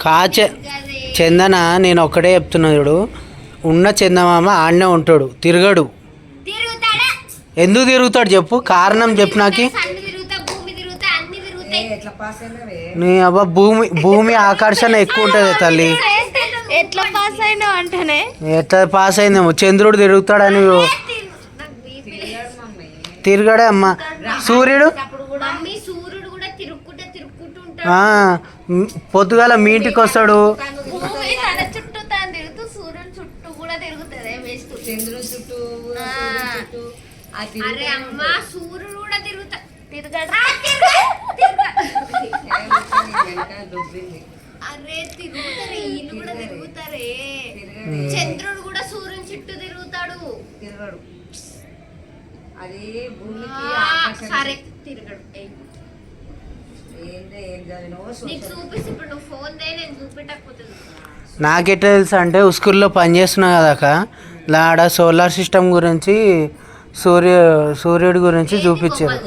కాచే చందన నేను ఒక్కడే చెప్తున్నా చూడు. ఉన్న చందమామ ఆడనే ఉంటాడు తిరగడు. తిరుగుతాడా? ఎందుకు తిరుగుతాడు చెప్పు? కారణం చెప్పు నాకి. నీ అబ్బా భూమి భూమి ఆకర్షణ ఎక్కువ ఉంటుంది తల్లి. ఎట్లా పాస్ అయినావు అంటేనే? ఎట్లా పాస్ అయిందేమో? చంద్రుడు తిరుగుతాడని తిరగడే అమ్మ. సూర్యుడు కూడా తిరుక్కుంటే తిరుక్కుంటూ ఆ, మ్, పొద్దుగాల మీ ఇంటికి వస్తాడు. తన చుట్టూ సూర్యుడు చుట్టూ కూడా అరే అమ్మ సూర్యుడు తిరుగుతా అరే తిరుగుతారే కూడా తిరుగుతారే చంద్రుడు కూడా సూర్యుని చుట్టూ తిరుగుతాడు తిరగడు అది భూమికి సరే తిరగడు. నాకెట్లా తెలుసు అంటే స్కూల్లో పనిచేస్తున్నా కదాక లాడ సోలార్ సిస్టమ్ గురించి సూర్య సూర్యుడి గురించి చూపించారు.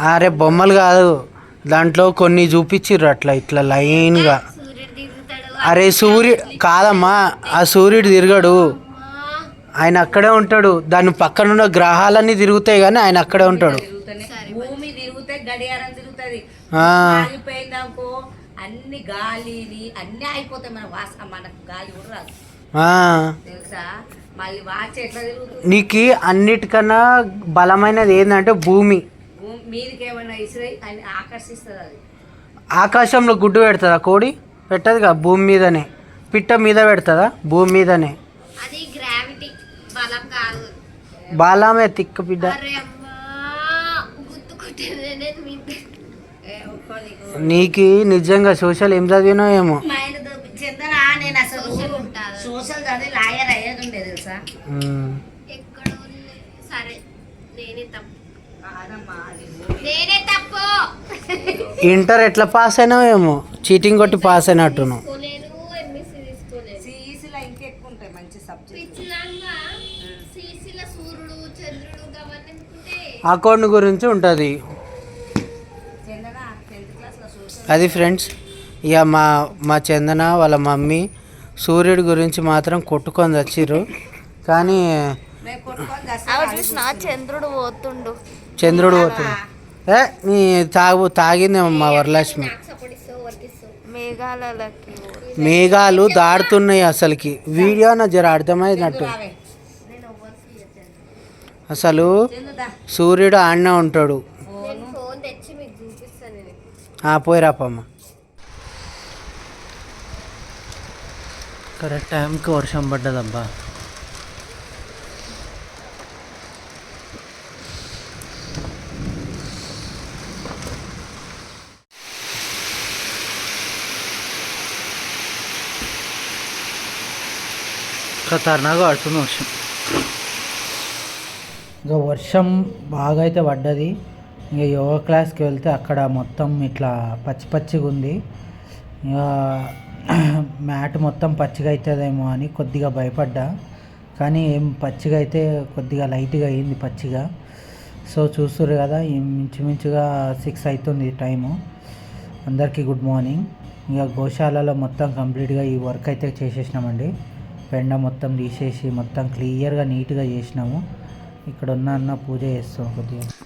అరే బొమ్మలు కాదు. దాంట్లో కొన్ని చూపించారు అట్లా ఇట్లా లైన్గా. సూర్యుడు అరే సూర్యు కాదమ్మా ఆ సూర్యుడు తిరగడు. ఆయన అక్కడే ఉంటాడు. దాని పక్కన ఉన్న గ్రహాలన్నీ తిరుగుతాయి కానీ ఆయన అక్కడే ఉంటాడు. ఆగిపోయిందనుకో అన్ని గాలిని అన్ని అయిపోతాయి మన వాస మనకు గాలి కూడా రాదు. తెలుసా? మళ్ళీ వాచ్ ఎట్లా తిరుగుతుంది? నీకు అన్నిటికన్నా బలమైనది ఏంటంటే భూమి. భూమి మీదకి ఏమైనా ఇసురై అని ఆకర్షిస్తుంది అది. ఆకాశంలో గుడ్డు పెడుతుందా కోడి? పెట్టదుగా భూమి మీదనే. పిట్ట మీద పెడుతుందా? భూమి మీదనే. అది గ్రావిటీ బలం కాదు. బాలామే తిక్క బిడ్డ అరే అమ్మా గుర్తుకుంటేనే నేను మీ ఏ, ఒక్కో నీకు నిజంగా సోషల్ ఏం చదివినావు ఏమో. సోషల్ చదివి లాయర్ అయ్యేది తెలుసా? ఇంటర్ ఎట్లా పాస్ అయినావు ఏమో. చీటింగ్ కొట్టి పాస్ అయినట్టును తీసుకోలేను ఎంఎస్సీ తీసుకోలేను. అది ఫ్రెండ్స్ ఇక మా మా చందన వాళ్ళ మమ్మీ సూర్యుడి గురించి మాత్రం కొట్టుకొని వచ్చిర్రు. కానీ చంద్రుడు పోతుండు. చంద్రుడు పోతుంది ఏ నీ తాగు తాగిందేమో మా వరలక్ష్మి మేఘాలు దాడుతున్నాయి అసలుకి. వీడియో నా జర అర్థమైనట్టు. అసలు సూర్యుడు ఆడనే ఉంటాడు. ఆ పోయిరాపమ్మ కరెక్ట్ టైంకి వర్షం పడ్డదబ్బా. ఖతర్నాగా పడుతుంది వర్షం. ఇంకా వర్షం బాగా అయితే పడ్డది. ఇంకా యోగా క్లాస్కి వెళ్తే అక్కడ మొత్తం ఇట్లా పచ్చి పచ్చిగా ఉంది. ఇక మ్యాట్ మొత్తం పచ్చిగా అవుతుందేమో అని కొద్దిగా భయపడ్డా. కానీ ఏం పచ్చిగా అయితే కొద్దిగా లైట్గా అయింది పచ్చిగా. సో చూస్తుర్రు కదా ఇంచుమించుగా సిక్స్ అవుతుంది టైము. అందరికీ గుడ్ మార్నింగ్. ఇక గోశాలలో మొత్తం కంప్లీట్గా ఈ వర్క్ అయితే చేసేసినామండి. పెండ మొత్తం తీసేసి మొత్తం క్లియర్గా నీట్గా చేసినాము. ఇక్కడ ఉన్న అన్న పూజ చేస్తాం కొద్దిగా.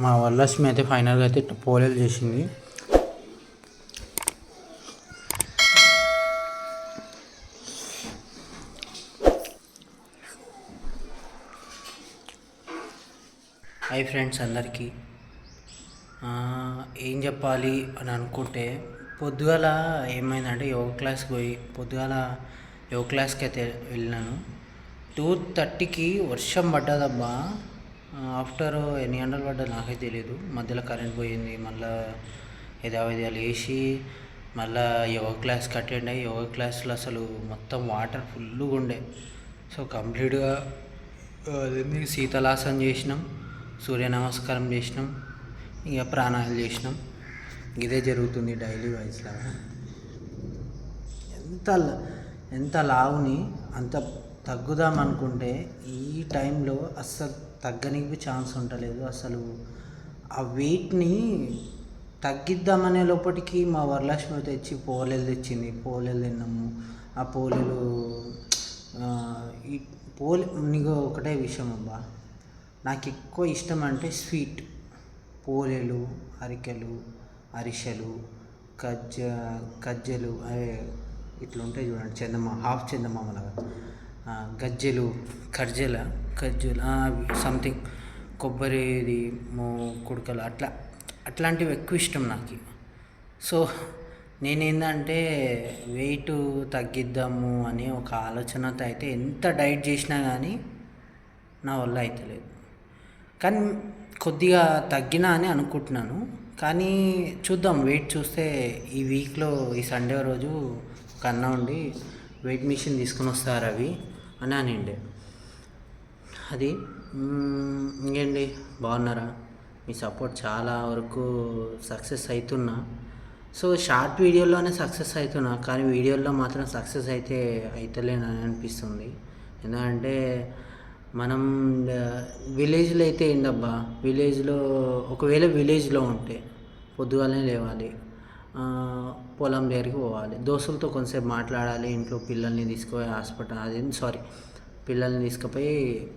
మా వరలక్ష్మి అయితే ఫైనల్గా అయితే పోలేలు చేసింది. హాయ్ ఫ్రెండ్స్ అందరికీ. ఏం చెప్పాలి అని అనుకుంటే పొద్దుగాల ఏమైందంటే యోగా క్లాస్కి పోయి పొద్దుగాల యోగా క్లాస్కి అయితే వెళ్ళినాను. టూ థర్టీకి వర్షం పడ్డదబ్బా. ఆఫ్టర్ ఎన్ని గంటలు పడ్డా నాకే తెలియదు మధ్యలో కరెంట్ పోయింది మళ్ళీ యథావిధిగా లేచి మళ్ళీ యోగా క్లాస్కి అటెండ్ అయ్యి యోగా క్లాస్లో అసలు మొత్తం వాటర్ ఫుల్గా ఉండే. సో కంప్లీట్గా అదేంటి శీతలాసనం చేసినాం సూర్య నమస్కారం చేసినాం ఇక ప్రాణాయాలు చేసినాం. ఇదే జరుగుతుంది డైలీ వైజ్లో ఎంత ఎంత లావుని అంత తగ్గుదాం అనుకుంటే ఈ టైంలో అస్సలు తగ్గనికి ఛాన్స్ ఉండలేదు. అసలు ఆ వెయిట్ని తగ్గిద్దామనే లోపటికి మా వరలక్ష్మి తెచ్చి పోలేలు తెచ్చింది. పోలేలు తిన్నాము. ఆ పోలేలు ఈ పోలే నీకు ఒకటే విషయం అబ్బా. నాకు ఎక్కువ ఇష్టం అంటే స్వీట్ పోలేలు అరికెలు అరిసెలు కజ్జ కజ్జలు అవి ఇట్లా ఉంటాయి చూడండి. చందమామ హాఫ్ చందమామ లాగా గజ్జెలు ఖర్జల కజ్జలు సంథింగ్ కొబ్బరిది మో కుడకలు అట్లా. అట్లాంటివి ఎక్కువ ఇష్టం నాకు. సో నేనేందంటే వెయిట్ తగ్గిద్దాము అనే ఒక ఆలోచనతో అయితే ఎంత డైట్ చేసినా కానీ నా వల్ల అవుతలేదు కానీ కొద్దిగా తగ్గినా అని అనుకుంటున్నాను. కానీ చూద్దాం. వెయిట్ చూస్తే ఈ వీక్లో ఈ సండే రోజు ఒక అన్న ఉండి వెయిట్ మిషన్ తీసుకుని వస్తారు అవి అని అనిండే. అది ఇంకేంటి? బాగున్నారా? మీ సపోర్ట్ చాలా వరకు సక్సెస్ అవుతున్నా సో షార్ట్ వీడియోలోనే సక్సెస్ అవుతున్నా కానీ వీడియోలో మాత్రం సక్సెస్ అయితే అవుతలేనని అనిపిస్తుంది. ఎందుకంటే మనం విలేజ్లో అయితే ఏంటబ్బా విలేజ్లో ఒకవేళ విలేజ్లో ఉంటే పొద్దుగాలనే లేవాలి. పొలం దగ్గరికి పోవాలి. దోస్తులతో కొంతసేపు మాట్లాడాలి ఇంట్లో పిల్లల్ని తీసుకుపోయి హాస్పిటల్ అది సారీ పిల్లల్ని తీసుకుపోయి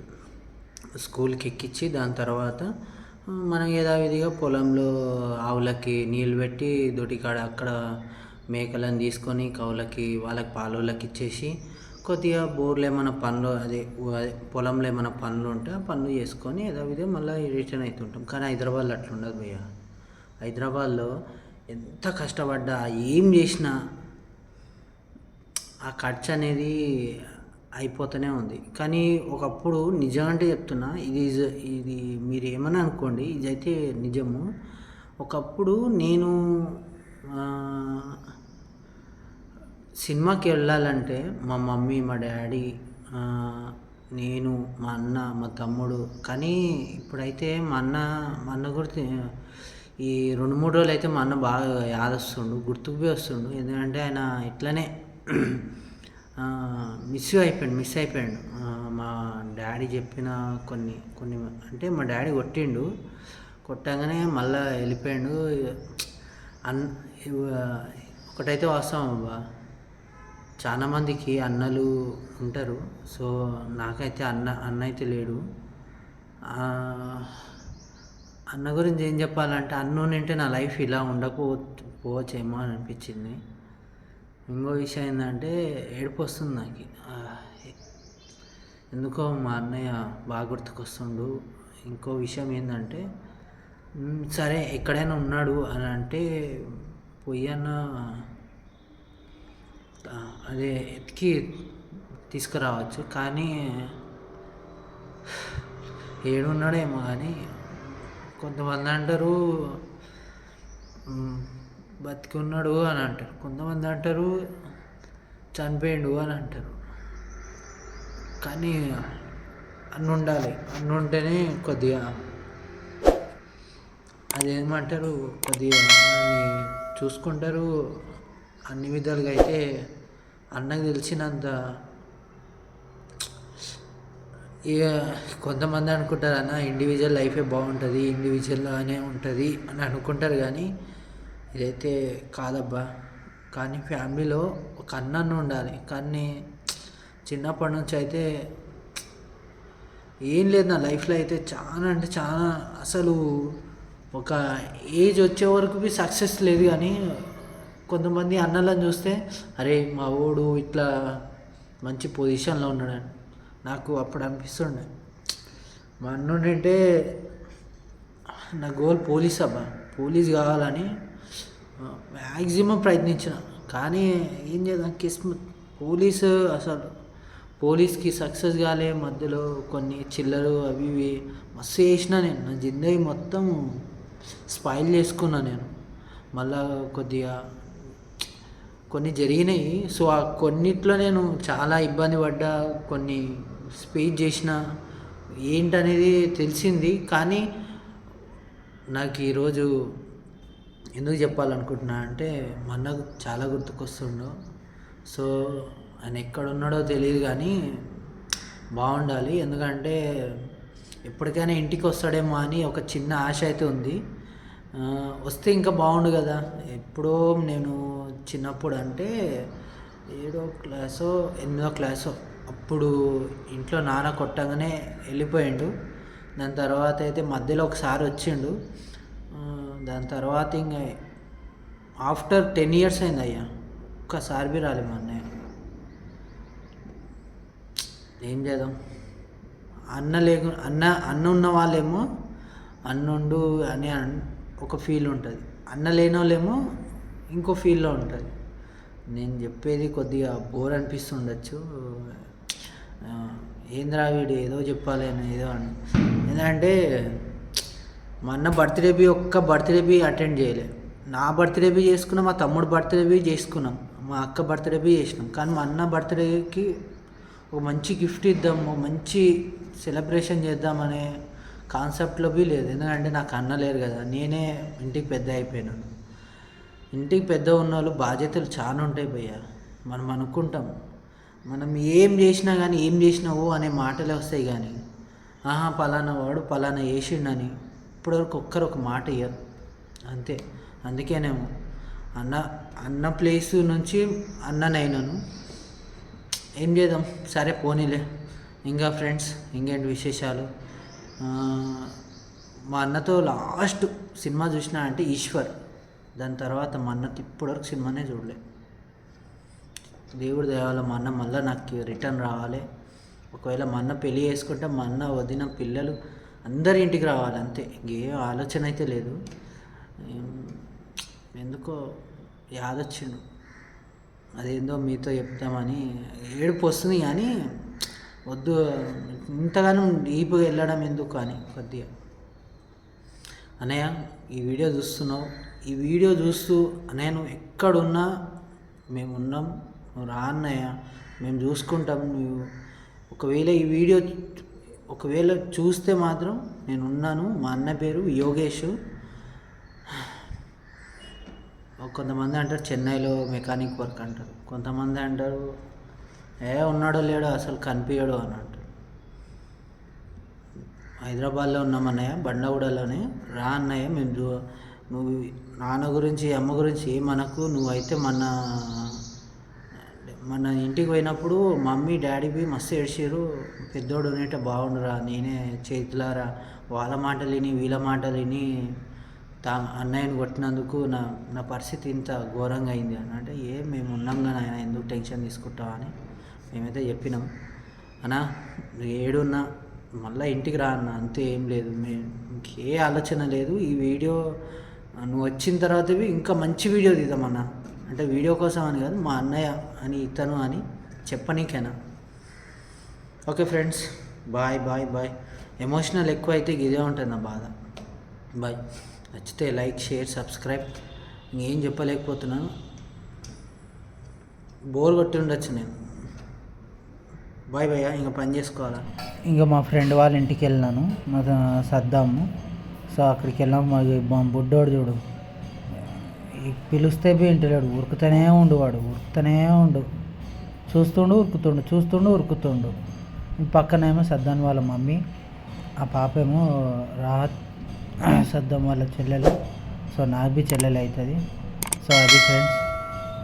స్కూల్కి ఎక్కించి దాని తర్వాత మనం యథావిధిగా పొలంలో ఆవులకి నీళ్ళు పెట్టి దొటికాడ అక్కడ మేకలను తీసుకొని కౌలకి వాళ్ళకి పాలోళ్ళకి ఇచ్చేసి కొద్దిగా బోర్లు ఏమైనా పనులు అదే అదే పొలంలో ఏమైనా పనులు ఉంటే ఆ పనులు చేసుకొని యథావిధిగా మళ్ళీ రిటర్న్ అవుతుంటాం కానీ హైదరాబాద్లో అట్లా ఉండదు భయ్య. హైదరాబాద్లో ఎంత కష్టపడ్డా ఏం చేసినా ఆ ఖర్చు అనేది అయిపోతూనే ఉంది. కానీ ఒకప్పుడు నిజం అంటే చెప్తున్నా ఇది ఇది మీరు ఏమని అనుకోండి ఇదైతే నిజము. ఒకప్పుడు నేను సినిమాకి వెళ్ళాలంటే మా మమ్మీ మా డాడీ నేను మా అన్న మా తమ్ముడు కానీ ఇప్పుడైతే మా అన్న మా అన్న గురించి ఈ రెండు మూడు రోజులు అయితే మా అన్న బాగా యాదొస్తుండు గుర్తుకు పోయి వస్తుండు. ఎందుకంటే ఆయన ఇట్లనే మిస్ అయిపోయాడు మిస్ అయిపోయాడు. మా డాడీ చెప్పిన కొన్ని కొన్ని అంటే మా డాడీ కొట్టిండు. కొట్టగానే మళ్ళా వెళ్ళిపోయాడు. అన్ ఒకటైతే వాస్తవం అబ్బా. చాలామందికి అన్నలు ఉంటారు. సో నాకైతే అన్న అన్న అయితే లేడు అన్న గురించి ఏం చెప్పాలంటే అన్న ఉంటే నా లైఫ్ ఇలా ఉండకపో పోవచ్చేమో అని అనిపించింది. ఇంకో విషయం ఏంటంటే ఏడుపు వస్తుంది నాకు ఎందుకో మా అన్నయ్య బాగా గుర్తుకొస్తుండు. ఇంకో విషయం ఏంటంటే సరే ఎక్కడైనా ఉన్నాడు అని అంటే పొయ్యన్న అదే ఎతికి తీసుకురావచ్చు. కానీ ఏడున్నాడేమో కానీ కొంతమంది అంటారు బతికున్నాడు అని అంటారు. కొంతమంది అంటారు చనిపోయిండు అని అంటారు. కానీ అన్ను ఉండాలి. అన్ను ఉంటేనే కొద్దిగా అదేమంటారు కొద్దిగా చూసుకుంటారు. అన్ని విధాలుగా అయితే అన్నకు తెలిసినంత ఇక కొంతమంది అనుకుంటారు అన్న ఇండివిజువల్ లైఫే బాగుంటుంది ఇండివిజువల్గానే ఉంటుంది అని అనుకుంటారు కానీ ఇదైతే కాదబ్బా. కానీ ఫ్యామిలీలో ఒక అన్నన్న ఉండాలి. కానీ చిన్నప్పటి నుంచి అయితే ఏం లేదు నా లైఫ్లో అయితే చాలా అంటే చాలా అసలు ఒక ఏజ్ వచ్చే వరకు బి సక్సెస్ లేదు కానీ కొంతమంది అన్నలను చూస్తే అరే మా ఓడు ఇట్లా మంచి పొజిషన్లో ఉన్నాడని నాకు అప్పుడు అనిపిస్తుండే. మా అన్నుంటే నా గోల్ పోలీస్ అబ్బా పోలీస్ కావాలని మ్యాక్సిమం ప్రయత్నించిన. కానీ ఏం చేద్దాం కిస్మత్ పోలీసు అసలు పోలీస్కి సక్సెస్ కాలే మధ్యలో కొన్ని చిల్లరు అవి ఇవి మస్తు చేసిన నేను. నా జిందగీ మొత్తం స్పాయిల్ చేసుకున్నా నేను. మళ్ళా కొద్దిగా కొన్ని జరిగినాయి. సో ఆ కొన్నిట్లో నేను చాలా ఇబ్బంది పడ్డా కొన్ని స్పీచ్ చేసిన ఏంటనేది తెలిసింది. కానీ నాకు ఈరోజు ఎందుకు చెప్పాలనుకుంటున్నా అంటే మా చాలా గుర్తుకొస్తుండు. సో ఆయన ఎక్కడ ఉన్నాడో తెలియదు కానీ బాగుండాలి. ఎందుకంటే ఎప్పటికైనా ఇంటికి వస్తాడేమో అని ఒక చిన్న ఆశ అయితే ఉంది. వస్తే ఇంకా బాగుండు కదా. ఎప్పుడో నేను చిన్నప్పుడు అంటే ఏడో క్లాసో ఎనిమిదో క్లాసో అప్పుడు ఇంట్లో నాన్న కొట్టగానే వెళ్ళిపోయిండు. దాని తర్వాత అయితే మధ్యలో ఒకసారి వచ్చిండు. దాని తర్వాత ఇంకా ఆఫ్టర్ టెన్ ఇయర్స్ అయింది అయ్యా. ఒక్కసారి బి రాలే మా అన్నయ్య. ఏం చేద్దాం? అన్న లేకు అన్న అన్న ఉన్న వాళ్ళేమో అన్నుండు అని అన్- ఒక ఫీల్ ఉంటుంది. అన్న లేని వాళ్ళేమో ఇంకో ఫీల్లో ఉంటుంది. నేను చెప్పేది కొద్దిగా బోర్ అనిపిస్తుండొచ్చు. ఏంద్రా వీడు ఏదో చెప్పాలి అని ఏదో అని ఎందుకంటే మా అన్న బర్త్డే బి ఒక్క బర్త్డే బి అటెండ్ చేయలే. నా బర్త్డే బి చేసుకున్నాం మా తమ్ముడు బర్త్డే బి చేసుకున్నాం మా అక్క బర్త్డే బి చేసినాం. కానీ మా అన్న బర్త్డేకి ఒక మంచి గిఫ్ట్ ఇద్దాము మంచి సెలబ్రేషన్ చేద్దామనే కాన్సెప్ట్లో బి లేదు. ఎందుకంటే నాకు అన్న లేరు కదా నేనే ఇంటికి పెద్ద అయిపోయినాను. ఇంటికి పెద్ద ఉన్న వాళ్ళు బాధ్యతలు చాలా ఉంటాయి భయ్య. మనం అనుకుంటాం. మనం ఏం చేసినా కానీ ఏం చేసినావో అనే మాటలే వస్తాయి కానీ ఆహా పలానా వాడు పలానా వేసిండని ఇప్పటివరకు ఒక్కరు ఒక మాట ఇయ్యరు. అంతే. అందుకేనేమో అన్న అన్న ప్లేస్ నుంచి అన్ననైనాను. ఏం చేద్దాం? సరే పోనీలే. ఇంకా ఫ్రెండ్స్ ఇంకేంటి విశేషాలు? మా అన్నతో లాస్ట్ సినిమా చూసిన అంటే ఈశ్వర్. దాని తర్వాత మా అన్నతో ఇప్పటివరకు సినిమానే చూడలేదు దేవుడి దేవాల మా అన్న మళ్ళీ నాకు రిటర్న్ రావాలి. ఒకవేళ మా అన్న పెళ్ళి చేసుకుంటే మా అన్న వదిన పిల్లలు అందరి ఇంటికి రావాలి అంతే. ఇంకేం ఆలోచన అయితే లేదు. ఎందుకో యాదొచ్చిండు. అదేందో మీతో చెప్తామని ఏడుపు వస్తుంది కానీ వద్దు ఇంతగానో డీప్గా వెళ్ళడం ఎందుకు అని కొద్దిగా. అన్నయ్య ఈ వీడియో చూస్తున్నావు. ఈ వీడియో చూస్తూ అన్నయ్య నువ్వు ఎక్కడున్నా మేము ఉన్నాం నువ్వు రా అన్నయ్య మేము చూసుకుంటాం నువ్వు ఒకవేళ ఈ వీడియో ఒకవేళ చూస్తే మాత్రం నేను ఉన్నాను. మా అన్న పేరు యోగేష్. కొంతమంది అంటారు చెన్నైలో మెకానిక్ వర్క్ అంటారు. కొంతమంది అంటారు ఏ ఉన్నాడో లేడో అసలు కనిపించడు అని అంటారు. హైదరాబాద్లో ఉన్నాం అన్నయ్య బండగూడలోనే. రా అన్నయ్య మేము నువ్వు నాన్న గురించి అమ్మ గురించి ఏమనకు నువ్వైతే మన మన ఇంటికి పోయినప్పుడు మమ్మీ డాడీ బి మస్తు ఏడ్చారు పెద్దోడు అనేట బాగుండురా నేనే చేతులారా వాళ్ళ మాటలు విని వీళ్ళ మాటలు విని తా అన్నయ్యని కొట్టినందుకు నా నా పరిస్థితి ఇంత ఘోరంగా అయింది అని. అంటే ఏ మేము ఉన్నాం కానీ ఆయన ఎందుకు టెన్షన్ తీసుకుంటాం అని మేమైతే చెప్పినాం. అన్నా ఏడున్నా మళ్ళీ ఇంటికి రా అన్న అంతే ఏం లేదు. మే ఇంకే ఆలోచన లేదు. ఈ వీడియో నువ్వు వచ్చిన తర్వాత ఇంకా మంచి వీడియో తీద్దామన్నా అంటే వీడియో కోసం అని కాదు మా అన్నయ్య అని ఇతను అని చెప్పనీకేనా? Okay friends bye bye bye. Emotional ఎక్కువ అయితే ఇదే ఉంటుంది నా బాధ. బాయ్. నచ్చితే లైక్ షేర్ సబ్స్క్రైబ్. ఇంకేం చెప్పలేకపోతున్నాను. బోర్ కొట్టి ఉండొచ్చు నేను. బాయ్ భయ్యా ఇంకా పని చేసుకోవాలా? ఇంకా మా ఫ్రెండ్ వాళ్ళ ఇంటికి వెళ్ళినాను. మా సర్దాము. సో అక్కడికి వెళ్ళాము మా బుడ్డోడు చూడు. పిలిస్తే వింటలేడు ఉరుకుతూనే ఉండు వాడు ఉరుకుతూనే ఉండు. చూస్తుండు ఉరుకుతుండు చూస్తుండు ఉరుకుతుండు. పక్కనేమో సద్దాన్ వాళ్ళ మమ్మీ ఆ పాప ఏమో రాహత్ సద్దం వాళ్ళ చెల్లెలు. సో నాకు బి చెల్లెలు అవుతుంది సో అది ఫ్రెండ్స్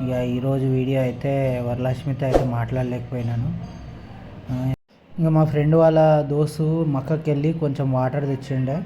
ఇక ఈరోజు వీడియో అయితే వరలక్ష్మితో అయితే మాట్లాడలేకపోయినాను. ఇంకా మా ఫ్రెండ్ వాళ్ళ దోస్తు మక్కకి వెళ్ళి కొంచెం వాటర్ తెచ్చిండే.